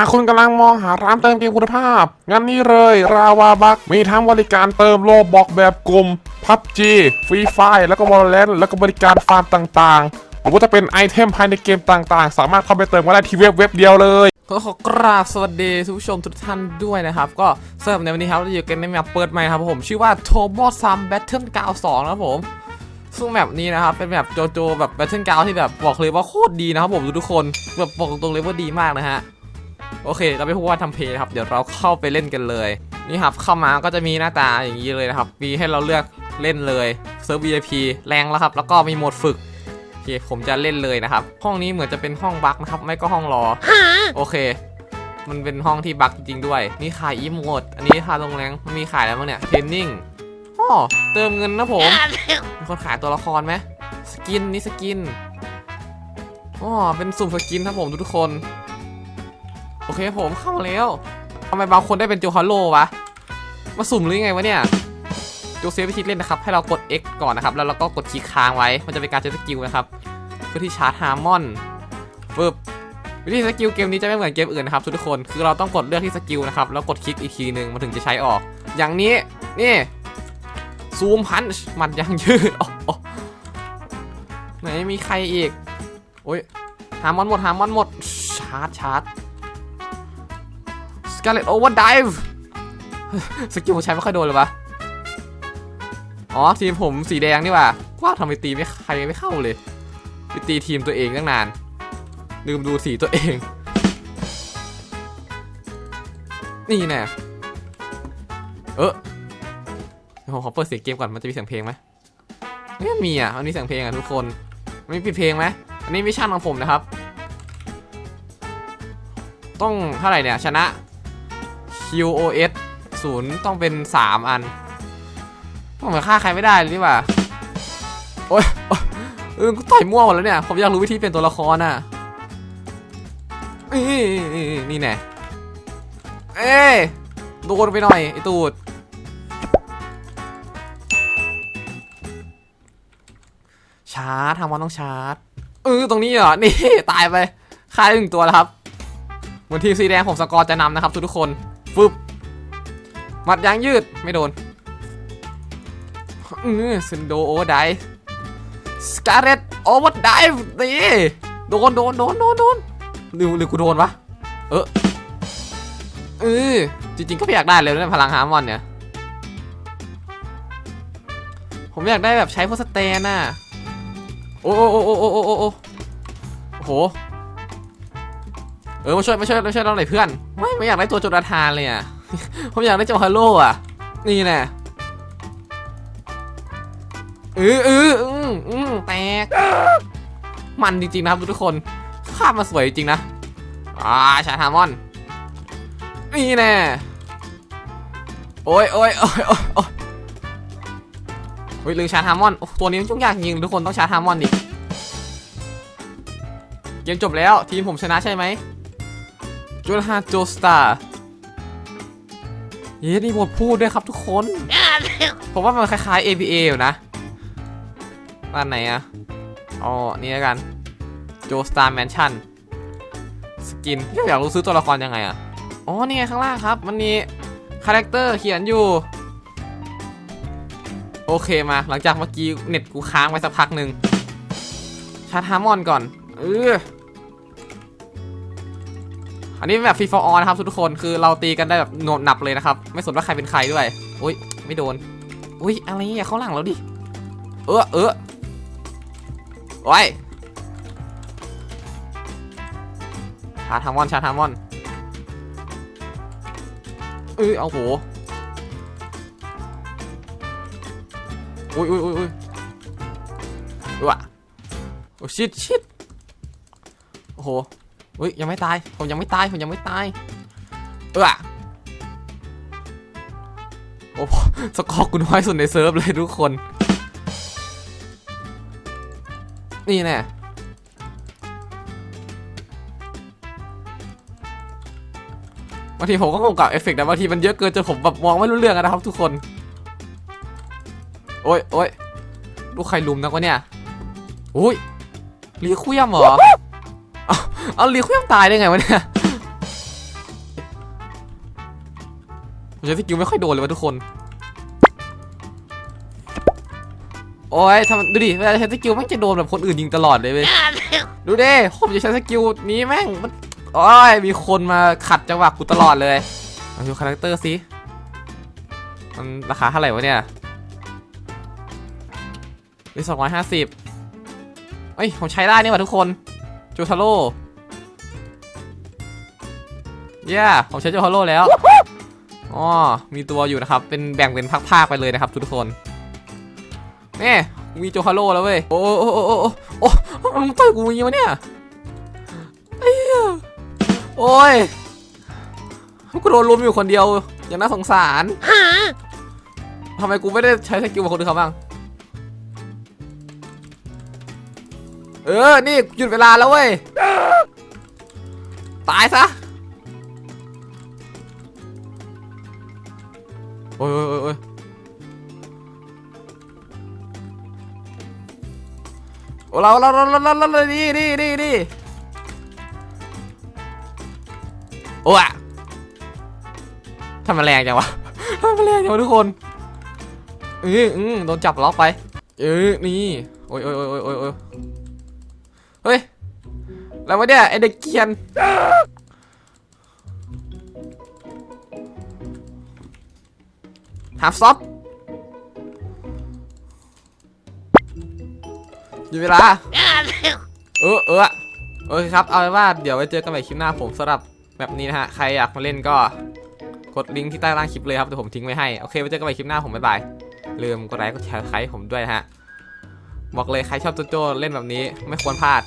หากคุณกำลังมองหาร้านเติมเกมคุณภาพ งั้นนี่เลย ราวาบักมีทั้งบริการเติมโลบอกแบบกลุ่ม PUBG ฟรีไฟแล้วก็ Valorant แล้วก็บริการฟาร์มต่างๆหรือว่าจะเป็นไอเทมภายในเกมต่างๆ สามารถเข้าไปเติมกันได้ที่เว็บเว็บเดียวเลยก็ขอกราบสวัสดีทุกชมทุกท่านด้วยนะครับ ก็สำหรับในวันนี้ครับเราอยู่กันในแมปเปิดใหม่ครับผมชื่อว่า t o b o s u m Battle 92นะครับผมซึ่งแมปนี้นะครับเป็นแมปโจโจแบบ Battle 9ที่แบบบอกเลยว่าโคตรดีนะครับผมทุกคนแบบบอกตรงเลยว่าดีมากนะฮะ โอเค เราไม่พูดว่าทำเพลย์นะครับ เดี๋ยวเราเข้าไปเล่นกันเลย นี่ครับ เข้ามาก็จะมีหน้าตาอย่างนี้เลยนะครับ มีให้เราเลือกเล่นเลยเซิร์ฟ VIP แรงแล้วครับ แล้วก็มีโหมดฝึกโอเค ผมจะเล่นเลยนะครับ ห้องนี้เหมือนจะเป็นห้องบั๊กนะครับ ไม่ก็ห้องรอ โอเค มันเป็นห้องที่บั๊กจริงๆด้วย นี่ขายอีโมด อันนี้ขายโรงแรมมันมีขายแล้วมั้งเนี่ยเทรนนิ่งอ๋อเติมเงินนะผมมีคนขายตัวละครไหมสกินนี่สกินอ๋อเป็นสุ่มสกินครับผมทุกๆคน โอเคผมเข้ามาแล้วทำไมบางคนได้เป็นโจฮาโลวะ มาสุ่มหรือไงวะเนี่ย โจเซฟวิธีเล่นนะครับ ให้เรากด X ก่อนนะครับ แล้วเราก็กดคลิกค้างไว้ มันจะเป็นการใช้สกิลนะครับ เพื่อที่ชาร์จฮาร์มอนปึ๊บวิธีสกิลเกมนี้จะไม่เหมือนเกมอื่นนะครับทุกคน คือเราต้องกดเลือกที่สกิลนะครับ แล้วกดคลิกอีกทีหนึ่งมันถึงจะใช้ออก อย่างนี้ นี่ ซูมพันช์มันยังยืดอ๋ออ๋อไหนมีใครอีก โอ้ยหามอนหมดหามอนหมด ชาร์จชาร์จ กาเลตโอเวอร์ไดฟ์สกิลผมใช้ไม่ค่อยโดนเลยปะอ๋อทีมผมสีแดงนี่ว่าว่าทำไมตีไม่ใครไม่เข้าเลยไปตีทีมตัวเองตั้งนาน ลืมดูสีตัวเอง นี่แน่เออผมขอเปิดเสียงเกมก่อนมันจะมีเสียงเพลงไหมไม่มีอะมันมีเสียงเพลงอะทุกคนมันมีปิดเพลงไหมอันนี้มิชชั่นของผมนะครับ ต้องเท่าไหร่เนี่ยชนะ QOS ศูนย์ต้องเป็น 3 อันต้องเหมือนฆ่าใครไม่ได้เลยนี่ว่าโอ๊ยโอ๊ยเออกูต่อยมั่วหมดแล้วเนี่ย ผมอยากรู้วิธีเป็นตัวละครอะนี่นี่นี่แน่เอ้ยโดนไปหน่อยไอตูดชาร์จทำวันต้องชาร์จเออตรงนี้เหรอ นี่ ตายไปฆ่าได้หนึ่งตัวแล้วครับบนทีมสีแดงผมสกอร์จะนำนะครับทุกๆคน ฟึบหมัดยางยืดไม่โดนเอือซินโดโอไดสกาเรตโอเวอร์ไดฟ์นี่โดนโดนโดนโดนโดนหรือหรือกูโดนวะเออเออจริงๆก็ไม่อยากได้เลยนะพลังฮาร์มอนเนี่ย ผมอยากได้แบบใช้พวกสเตนน่ะ โอ้โอ้โอ้โอ้โอ้โอ้โอ้โห เออมาช่วยมาช่วยมาช่วยเราหน่อยเพื่อนไม่ไม่อยากได้ตัวจุดทานเลยอะ ผมอยากได้เจ้าฮาโลอะ นี่แน่เออเอออืมอืมแตก มันจริงๆนะครับทุกคนภาพมาสวยจริงนะอ่าชาทามอน นี่แน่โอ้ยโอ้ยโอ้ยโอ้ยโอ้ยลืมชาทามอนโอ้ตัวนี้มันยุ่งยากจริงทุกคนต้องชาทามอนดิเกมจบแล้วทีมผมชนะใช่ไหม จูลฮาโจสตาร์เย้นี่บทพูดด้วยครับทุกคน ผมว่ามันคล้ายๆ ABA อยู่นะอันไหนอะอ๋อ นี่แล้วกัน โจสตาร์แมนชั่น สกินอยากรู้ซื้อตัวละครยังไงอะอ๋อ นี่ไงข้างล่างครับ มันมีคาแรคเตอร์เขียนอยู่ โอเคมา หลังจากเมื่อกี้เน็ตกูค้างไปสักพักหนึ่งชาร์จฮาร์มอนก่อน เออ อันนี้เป็นแบบฟรีฟอร์ออนนะครับทุกคนคือเราตีกันได้แบบโหนดหนับเลยนะครับ ไม่สนว่าใครเป็นใครด้วยอุ้ยไม่โดนอุ้ยอะไรเนี่ยเข้าหลังแล้วดิเออเออโอ้ชาร์ทามอนชาร์ทามอนเอ้ยเอาโหอุ้ยอุ้ยอุ้ยอุ้ยว่ะโอ้ชิดชิดโอ้โห อุ้ยยังไม่ตาย ผมยังไม่ตาย ผมยังไม่ตาย เออโอ้โหสกอร์กูน้อยสุดในเซิร์ฟเลยทุกคน นี่แน่บางทีผมก็งงกับเอฟเฟกต์นะบางทีมันเยอะเกินจนผมแบบมองไม่รู้เรื่องอะนะครับทุกคน โอ้ยโอ้ยลูกใครลุมนะวะเนี่ย อุ้ยลีคุยมเหรอ เอาลีคุยมตายได้ไงวะเนี่ยผมใช้สกิลไม่ค่อยโดนเลยวะทุกคน โอ้ยทำดูดิเวลาใช้สกิลแม่งจะโดนแบบคนอื่นยิงตลอดเลยเว้ยดูดิผมจะใช้สกิลนี้แม่งมันโอ้ยมีคนมาขัดจังหวะกูตลอดเลยมาดูคาแรคเตอร์สิมันราคาเท่าไหร่วะเนี่ยนี่สองร้อยห้าสิบเอ้ยผมใช้ได้นี่หว่าทุกคนจูทาโร่ เย้ผมใช้จูทาโร่แล้วอ๋อมีตัวอยู่นะครับ เป็นแบ่งเป็นภาคๆไปเลยนะครับ ทุกคนนี่มีโจคาโร่แล้วเว้ยโอ้โอ้โอ้โอ้โอ้โอ้มึงต่อยกูอย่างงี้วะเนี่ยไอ้เหี้ยโอ้ยกูโดนลุมอยู่คนเดียว อย่างน่าสงสารทำไมกูไม่ได้ใช้สกิลของคนอื่นเขาบ้าง เออ นี่หยุดเวลาแล้วเว้ย ตายซะ โอ้ยโอ้ยโอ้ยโอ้ยโอ้เราเราเราเราเราเราดีดีดีดีโอ้อะทำไมแรงจังวะทำไมแรงจังวะทุกคนเอออืมโดนจับล็อกไป เออนี่โอ้ยโอ้ยโอ้ยโอ้ยโอ้ยเฮ้ยอะไรวะเนี่ยไอเด็กเกรียน หาซอฟอยู่เวลา เออเออโอเคครับ เอาเป็นว่าเดี๋ยวไว้เจอกันใหม่คลิปหน้าผมสำหรับแบบนี้นะฮะ ใครอยากมาเล่นก็กดลิงก์ที่ใต้ล่างคลิปเลยครับเดี๋ยวผมทิ้งไว้ให้ โอเคไว้เจอกันใหม่คลิปหน้าผมบ๊ายบายลืมกดไลค์กดแชร์ใครผมด้วยนะฮะ บอกเลยใครชอบโจโจ้เล่นแบบนี้ไม่ควรพลาด